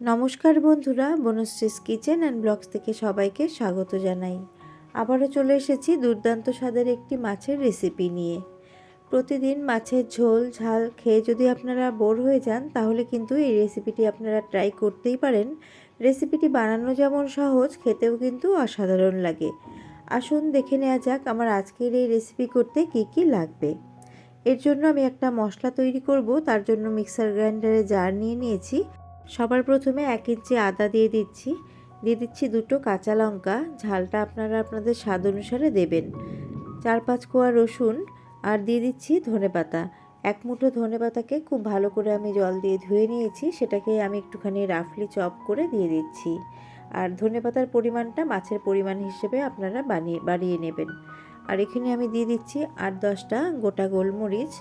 নমস্কার বন্ধুরা, বনশ্রীস kitchen and blogs থেকে সবাইকে স্বাগত জানাই। আবারও চলে এসেছি দুর্দান্ত স্বাদের একটি মাছের রেসিপি নিয়ে। প্রতিদিন মাছের ঝোল, ঝাল খেয়ে যদি আপনারা বোর হয়ে যান, তাহলে কিন্তু এই রেসিপিটি আপনারা ট্রাই করতেই পারেন। রেসিপিটি বানানো যেমন সহজ, খেতেও কিন্তু অসাধারণ লাগে। আসুন দেখে নেওয়া যাক আমার আজকের এই রেসিপি করতে কি কি লাগবে। এর জন্য আমি একটা মশলা তৈরি করব, তার জন্য মিক্সার গ্রাইন্ডারে জার নিয়ে নিয়েছি। সবার প্রথমে এক ইঞ্চি আদা দিয়ে দিচ্ছি। দিয়ে দিচ্ছি দুটো কাঁচা লঙ্কা। ঝালটা আপনারা আপনাদের স্বাদ অনুসারে দেবেন। চার পাঁচ কোয়া রসুন আর দিয়ে দিচ্ছি ধনে পাতা। এক মুঠো ধনে পাতাকে খুব ভালো করে আমি জল দিয়ে ধুয়ে নিয়েছি। সেটাকে আমি একটুখানি রাফলি চপ করে দিয়ে দিচ্ছি। আর ধনে পাতার পরিমাণটা মাছের পরিমাণ হিসেবে আপনারা বানিয়ে, বাড়িয়ে নেবেন। আর এখানে আমি দিয়ে দিচ্ছি আট দশটা গোটা গোলমরিচ।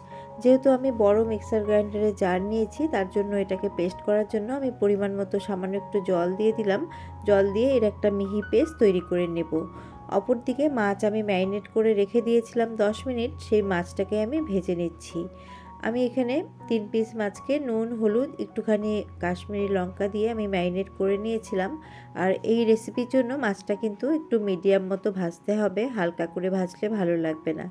যেহেতু আমি বড় মিক্সার গ্রাইন্ডারে জার নিয়েছি, তার জন্য এটাকে পেস্ট করার জন্য আমি পরিমাণ মতো সামান্য একটু জল দিয়ে দিলাম। জল দিয়ে এর একটা মিহি পেস্ট তৈরি করে নেব। অপরদিকে মাছ আমি ম্যারিনেট করে রেখে দিয়েছিলাম দশ মিনিট, সেই মাছটাকে আমি ভেজে নিচ্ছি। আমি এখানে তিন পিস মাছকে নুন, হলুদ, একটুখানি কাশ্মীরি লঙ্কা দিয়ে আমি ম্যারিনেট করে নিয়েছিলাম। আর এই রেসিপির জন্য মাছটা কিন্তু একটু মিডিয়াম মতো ভাজতে হবে, হালকা করে ভাজলে ভালো লাগবে না।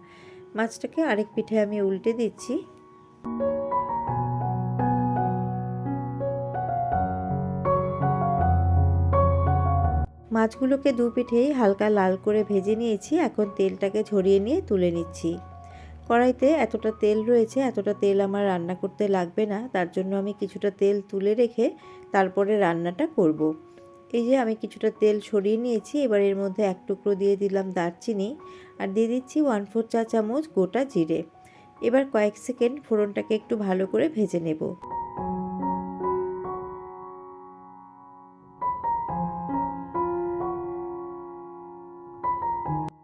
মাছটাকে আরেক পিঠে আমি উল্টে দিচ্ছি। মাছগুলোকে দু পিঠেই হালকা লাল করে ভেজে নিয়েছি। এখন তেলটাকে ঝরিয়ে নিয়ে তুলে নিচ্ছি। কড়াইতে এতটা তেল রয়েছে, এতটা তেল আমার রান্না করতে লাগবে না। তার জন্য আমি কিছুটা তেল তুলে রেখে তারপরে রান্নাটা করব। এই যে আমি কিছুটা তেল সরিয়ে নিয়েছি, এবার এর মধ্যে এক টুকরো দিয়ে দিলাম দারচিনি। আর দিয়ে দিচ্ছি ওয়ান ফোর চা চামচ গোটা জিরে। এবার কয়েক সেকেন্ড ফোড়নটাকে একটু ভালো করে ভেজে নেব।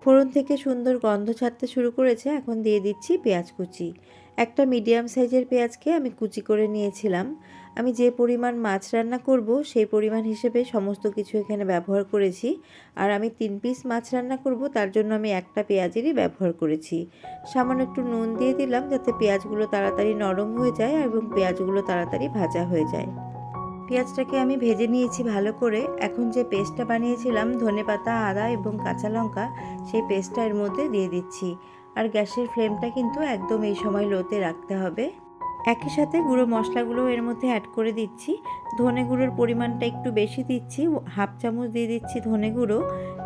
ফোড়ন থেকে সুন্দর গন্ধ ছাড়তে শুরু করেছে, এখন দিয়ে দিচ্ছি পেঁয়াজ কুচি। একটা মিডিয়াম সাইজের পেঁয়াজকে আমি কুচি করে নিয়েছিলাম। আমি যে পরিমাণ মাছ রান্না করব, সেই পরিমাণ হিসেবে সমস্ত কিছু এখানে ব্যবহার করেছি। আর আমি তিন পিস মাছ রান্না করব, তার জন্য আমি একটা পেঁয়াজেরই ব্যবহার করেছি। সামান্য একটু নুন দিয়ে দিলাম, যাতে পেঁয়াজগুলো তাড়াতাড়ি নরম হয়ে যায় এবং পেঁয়াজগুলো তাড়াতাড়ি ভাজা হয়ে যায়। পেঁয়াজটাকে আমি ভেজে নিয়েছি ভালো করে। এখন যে পেস্টটা বানিয়েছিলাম, ধনে পাতা, আদা এবং কাঁচা লঙ্কা, সেই পেস্টটা এর মধ্যে দিয়ে দিচ্ছি। আর গ্যাসের ফ্লেমটা কিন্তু একদম এই সময় লোতে রাখতে হবে। একই সাথে গুঁড়ো মশলাগুলো এর মধ্যে অ্যাড করে দিচ্ছি। ধনে গুঁড়োর পরিমাণটা একটু বেশি দিচ্ছি। হাফ চামচ দিয়ে দিচ্ছি ধনে গুঁড়ো,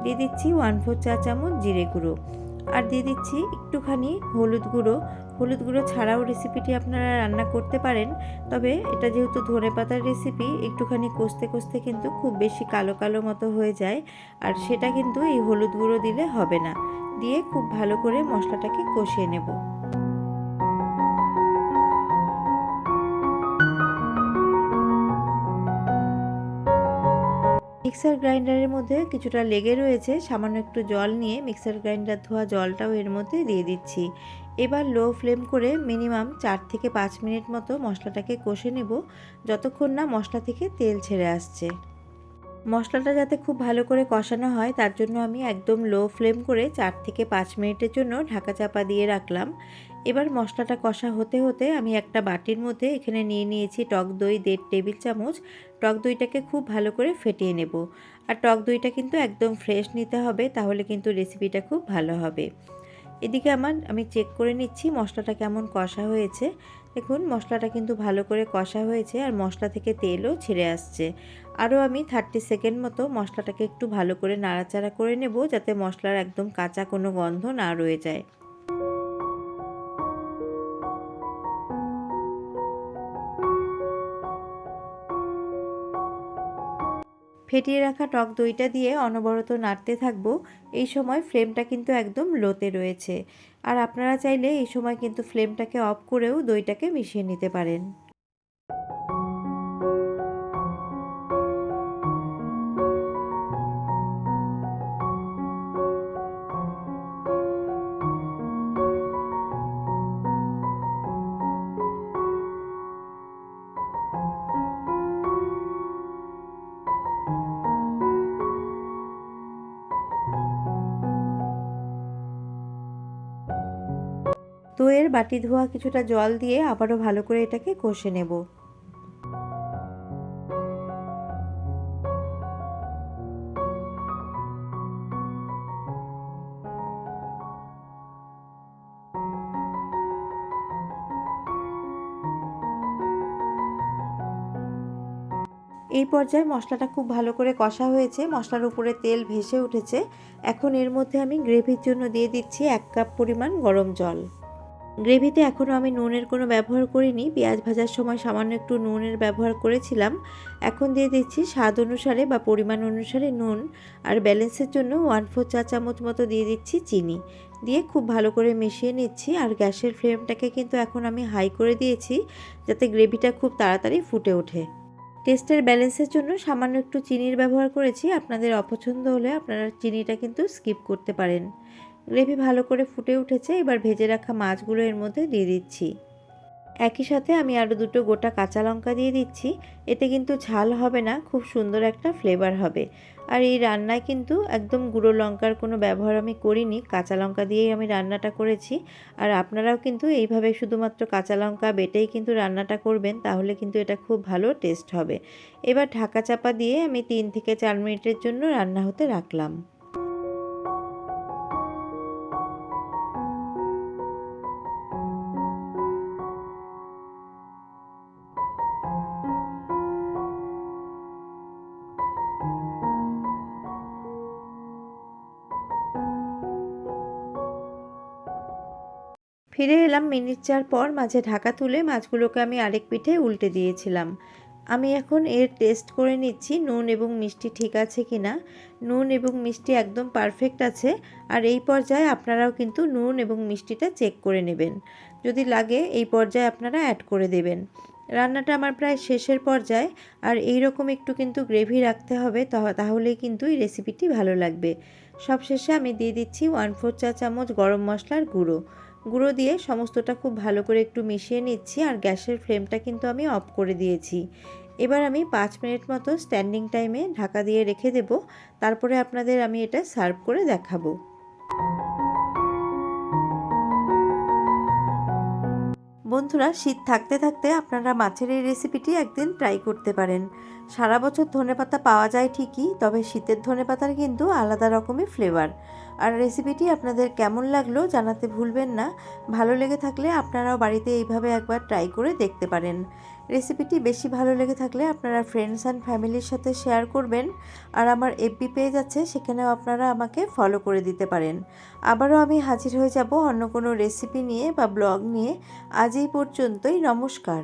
দিয়ে দিচ্ছি ওয়ান ফোর চা চামচ জিরে গুঁড়ো। আর দিয়ে দিচ্ছি একটুখানি হলুদ গুঁড়ো। হলুদ গুঁড়ো ছাড়াও রেসিপিটি আপনারা রান্না করতে পারেন। তবে এটা যেহেতু ধনে পাতার রেসিপি একটুখানি কষতে কষতে কিন্তু খুব বেশি কালো কালো মতো হয়ে যায়। আর সেটা কিন্তু এই হলুদ গুঁড়ো দিলে হবে না। দিয়ে খুব ভালো করে মশলাটাকে কষিয়ে নেব। মিক্সার গ্রাইন্ডারের মধ্যে কিছুটা লেগে রয়েছে, সামান্য একটু জল নিয়ে মিক্সার গ্রাইন্ডার ধোয়া জলটাও এর মধ্যে দিয়ে দিচ্ছি। এবার লো ফ্লেম করে মিনিমাম চার থেকে পাঁচ মিনিট মতো মশলাটাকে কষে নেব, যতক্ষণ না মশলা থেকে তেল ছেড়ে আসছে। মশলাটা যাতে খুব ভালো করে কষানো হয়, তার জন্য আমি একদম লো ফ্লেম করে চার থেকে পাঁচ মিনিটের জন্য ঢাকা চাপা দিয়ে রাখলাম। এবার মশলাটা কষা হতে হতে আমি একটা বাটির মধ্যে এখানে নিয়ে নিয়েছি টক দই দেড় টেবিল চামচ। টক দইটাকে খুব ভালো করে ফেটিয়ে নেব। আর টক দইটা কিন্তু একদম ফ্রেশ নিতে হবে, তাহলে কিন্তু রেসিপিটা খুব ভালো হবে। এদিকে আমার, আমি চেক করে নিচ্ছি মশলাটা কেমন কষা হয়েছে। দেখুন, মশলাটা কিন্তু ভালো করে কষা হয়েছে আর মশলা থেকে তেলও ছেড়ে আসছে। আরও আমি থার্টি সেকেন্ড মতো মশলাটাকে একটু ভালো করে নাড়াচাড়া করে নেব যাতে মশলার একদম কাঁচা কোনো গন্ধ না রয়ে যায়। ফেটিয়ে রাখা টক দইটা দিয়ে অনবরত নাড়তে থাকব। এই সময় ফ্লেমটা কিন্তু একদম লোতে রয়েছে। আর আপনারা চাইলে এই সময় কিন্তু ফ্লেমটাকে অফ করেও দইটাকে মিশিয়ে নিতে পারেন। দইয়ের বাটি ধোয়া কিছুটা জল দিয়ে আবারও ভালো করে এটাকে কষে নেব। এই পর্যায়ে মশলাটা খুব ভালো করে কষা হয়েছে, মশলার উপরে তেল ভেসে উঠেছে। এখন এর মধ্যে আমি গ্রেভির জন্য দিয়ে দিচ্ছি এক কাপ পরিমাণ গরম জল। গ্রেভিতে এখনও আমি নুনের কোনো ব্যবহার করিনি, পেঁয়াজ ভাজার সময় সামান্য একটু নুনের ব্যবহার করেছিলাম। এখন দিয়ে দিচ্ছি স্বাদ অনুসারে বা পরিমাণ অনুসারে নুন আর ব্যালেন্সের জন্য ওয়ান ফোর চা চামচ মতো দিয়ে দিচ্ছি চিনি। দিয়ে খুব ভালো করে মিশিয়ে নিচ্ছি আর গ্যাসের ফ্লেমটাকে কিন্তু এখন আমি হাই করে দিয়েছি যাতে গ্রেভিটা খুব তাড়াতাড়ি ফুটে ওঠে। টেস্টের ব্যালেন্সের জন্য সামান্য একটু চিনির ব্যবহার করেছি, আপনাদের অপছন্দ হলে আপনারা চিনিটা কিন্তু স্কিপ করতে পারেন। গ্রেভি ভালো করে ফুটে উঠেছে, এবার ভেজে রাখা মাছগুলো এর মধ্যে দিয়ে দিচ্ছি। একই সাথে আমি আরও দুটো গোটা কাঁচা লঙ্কা দিয়ে দিচ্ছি, এতে কিন্তু ঝাল হবে না, খুব সুন্দর একটা ফ্লেভার হবে। আর এই রান্নায় কিন্তু একদম গুঁড়ো লঙ্কার কোনো ব্যবহার আমি করিনি, কাঁচা লঙ্কা দিয়েই আমি রান্নাটা করেছি। আর আপনারাও কিন্তু এইভাবে শুধুমাত্র কাঁচা লঙ্কা বেটেই কিন্তু রান্নাটা করবেন, তাহলে কিন্তু এটা খুব ভালো টেস্ট হবে। এবার ঢাকা চাপা দিয়ে আমি তিন থেকে চার মিনিটের জন্য রান্না হতে রাখলাম। ফিরে এলাম মিনিট চার পর মাঝে ঢাকা তুলে মাছগুলোকে আমি আরেক পিঠে উল্টে দিয়েছিলাম। আমি এখন এর টেস্ট করে নিচ্ছি নুন এবং মিষ্টি ঠিক আছে কি না নুন এবং মিষ্টি একদম পারফেক্ট আছে আর এই পর্যায়ে আপনারাও কিন্তু নুন এবং মিষ্টিটা চেক করে নেবেন। যদি লাগে এই পর্যায়ে আপনারা অ্যাড করে দেবেন। রান্নাটা আমার প্রায় শেষের পর্যায়ে আর এই রকম একটু কিন্তু গ্রেভি রাখতে হবে তাহলেই কিন্তু এই রেসিপিটি ভালো লাগবে। সবশেষে আমি দিয়ে দিচ্ছি ওয়ান ফোর চা চামচ গরম মশলার গুঁড়ো। গুঁড়ো দিয়ে সমস্তটা খুব ভালো করে একটু মিশিয়ে নিচ্ছি আর গ্যাসের ফ্লেমটা কিন্তু আমি অফ করে দিয়েছি। এবার আমি পাঁচ মিনিট মতো স্ট্যান্ডিং টাইমে ঢাকা দিয়ে রেখে দেব। তারপরে আপনাদের আমি এটা সার্ভ করে দেখাবো। বন্ধুরা, শীত থাকতে থাকতে আপনারা মাছের এই রেসিপিটি একদিন ট্রাই করতে পারেন। সারা বছর ধনেপাতা পাওয়া যায় ঠিকই, তবে শীতের ধনেপাতার কিন্তু আলাদা রকমের ফ্লেভার। আর রেসিপিটি আপনাদের কেমন লাগল জানাতে ভুলবেন না। ভালো লেগে থাকলে আপনারাও বাড়িতে এইভাবে একবার ট্রাই করে দেখতে পারেন। রেসিপিটি বেশি ভালো লেগে থাকলে আপনারা ফ্রেন্ডস অ্যান্ড ফ্যামিলির সাথে শেয়ার করবেন। আর আমার এফবি পেজ আছে, সেখানেও আপনারা আমাকে ফলো করে দিতে পারেন। আবারও আমি হাজির হয়ে যাব অন্য কোনো রেসিপি নিয়ে বা ব্লগ নিয়ে। আজ এই পর্যন্তই, নমস্কার।